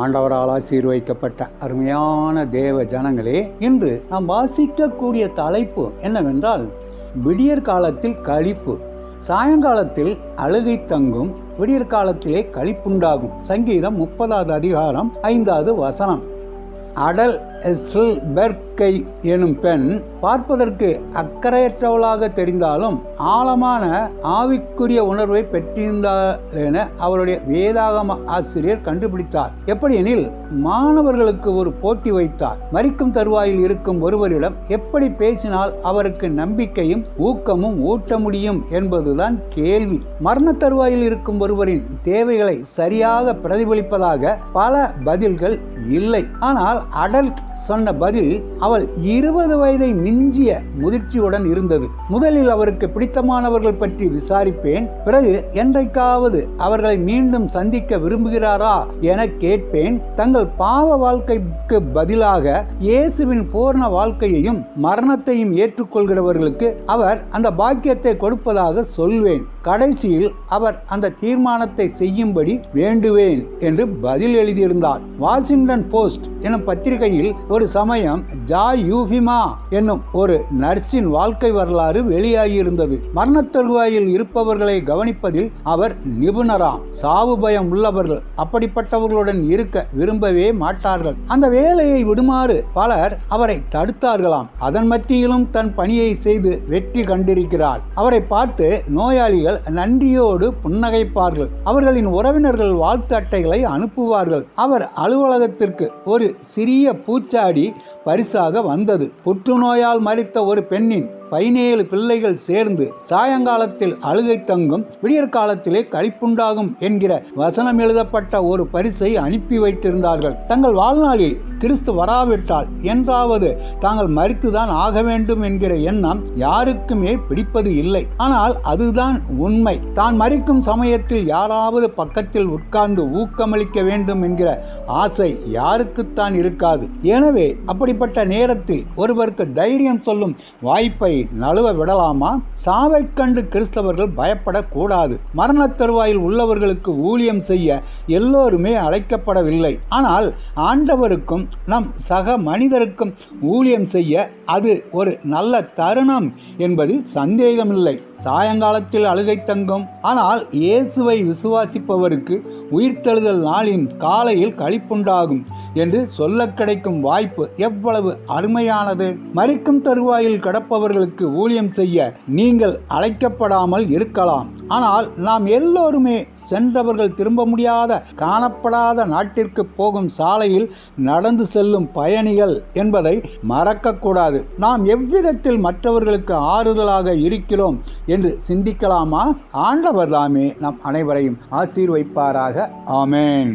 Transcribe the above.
ஆண்டவரால் சீர்வைக்கப்பட்ட அருமையான தேவ ஜனங்களே இன்று நாம் வாசிக்கக்கூடிய தலைப்பு என்னவென்றால் விடியற் காலத்தில் கழிப்பு சாயங்காலத்தில் அழுகை தங்கும் விடியற் காலத்திலே கழிப்புண்டாகும் சங்கீதம் முப்பதாவது அதிகாரம் ஐந்தாவது வசனம். அடல் எஸ்ல்பெர்க்கை எனும் பெண் பார்ப்பதற்கு அக்கறையற்றவளாக தெரிந்தாலும் ஆழமான ஆவிக்குரிய உணர்வை பெற்றிருந்தாள் என அவருடைய வேதாகம ஆசிரியர் கண்டுபிடித்தார். எப்படியெனில் மாணவர்களுக்கு ஒரு போட்டி வைத்தார். மறிக்கும் தருவாயில் இருக்கும் ஒருவரிடம் எப்படி பேசினால் அவருக்கு நம்பிக்கையும் ஊக்கமும் ஊட்ட முடியும் என்பதுதான் கேள்வி. மரண தருவாயில் இருக்கும் ஒருவரின் தேவைகளை சரியாக பிரதிபலிப்பதாக பல பதில்கள் இல்லை. ஆனால் அடல்ட் சொன்ன பதில் அவள் இருபது வயதை மிஞ்சிய முதிர்ச்சியுடன் இருந்தது. முதலில் அவருக்கு பிடித்தமானவர்கள் பற்றி விசாரிப்பேன் பிறகு என்றைக்காவது அவர்களை மீண்டும் சந்திக்க விரும்புகிறாரா என கேட்பேன். தங்கள் பாவ வாழ்க்கைக்கு பதிலாக இயேசுவின் பூர்ண வாழ்க்கையையும் மரணத்தையும் ஏற்றுக்கொள்கிறவர்களுக்கு அவர் அந்த பாக்கியத்தை கொடுப்பதாக சொல்வேன். கடைசியில் அவர் அந்த தீர்மானத்தை செய்யும்படி வேண்டுவேன் என்று பதில் எழுதியிருந்தார். வாஷிங்டன் போஸ்ட் எனும் பத்திரிகையில் ஒரு சமயம் ஜா யூஃபிமா என்னும் ஒரு நர்ஸின் வாழ்க்கை வரலாறு வெளியாகியிருந்தது. மரணத்தருவாயில் இருப்பவர்களை கவனிப்பதில் அவர் நிபுணராம். சாவு பயம் உள்ளவர்கள் அப்படிப்பட்டவர்களுடன் இருக்க விரும்பவே மாட்டார்கள். அந்த வேலையை விடுமாறு பலர் அவரை தடுத்தார்களாம். அதன் மத்தியிலும் தன் பணியை செய்து வெற்றி கண்டிருக்கிறார். அவரை பார்த்து நோயாளிகள் நன்றியோடு புன்னகைப்பார்கள். அவர்களின் உறவினர்கள் வாழ்த்து அட்டைகளை அனுப்புவார்கள். அவர் அலுவலகத்திற்கு ஒரு சிறிய பூச்சாடி பரிசாக வந்தது. புற்றுநோயால் மறித்த ஒரு பெண்ணின் பதினேழு பிள்ளைகள் சேர்ந்து சாயங்காலத்தில் அழுகை தங்கும் விடியற்காலத்திலே களிப்புண்டாகும் என்கிற வசனம் எழுதப்பட்ட ஒரு பரிசை அனுப்பி வைத்திருந்தார்கள். தங்கள் வாழ்நாளில் கிறிஸ்து வராவிட்டால் என்றாவது தாங்கள் மறித்துதான் ஆக வேண்டும் என்கிற எண்ணம் யாருக்குமே பிடிப்பது இல்லை. ஆனால் அதுதான் உண்மை. தான் மறிக்கும் சமயத்தில் யாராவது பக்கத்தில் உட்கார்ந்து ஊக்கமளிக்க வேண்டும் என்கிற ஆசை யாருக்குத்தான் இருக்காது. எனவே அப்படிப்பட்ட நேரத்தில் ஒருவருக்கு தைரியம் சொல்லும் வாய்ப்பை நழுவ விடலாமா? சாவை கண்டு கிறிஸ்தவர்கள் பயப்படக்கூடாது. மரண தருவாயில் உள்ளவர்களுக்கு ஊழியம் செய்ய எல்லோருமே அழைக்கப்படவில்லை. ஆனால் ஆண்டவருக்கும் நம் சக மனிதருக்கும் ஊழியம் செய்ய அது ஒரு நல்ல தருணம் என்பதில் சந்தேகமில்லை. சாயங்காலத்தில் அழுகை தங்கும். ஆனால் இயேசுவை விசுவாசிப்பவருக்கு உயிர்த்தெழுதல் நாளின் காலையில் கழிப்புண்டாகும் என்று சொல்ல கிடைக்கும் வாய்ப்பு எவ்வளவு அருமையானது. மறிக்கும் தருவாயில் கிடப்பவர்களுக்கு ஊழியம் செய்ய நீங்கள் அழைக்கப்படாமல் இருக்கலாம். ஆனால் நாம் எல்லோருமே சென்றவர்கள் திரும்ப முடியாத காணப்படாத நாட்டிற்கு போகும் சாலையில் நடந்து செல்லும் பயணிகள் என்பதை மறக்கக்கூடாது. நாம் எவ்விதத்தில் மற்றவர்களுக்கு ஆறுதலாக இருக்கிறோம் என்று சிந்திக்கலாமா? ஆண்டவர் தாமே நம் அனைவரையும் ஆசீர்வைப்பாராக. ஆமேன்.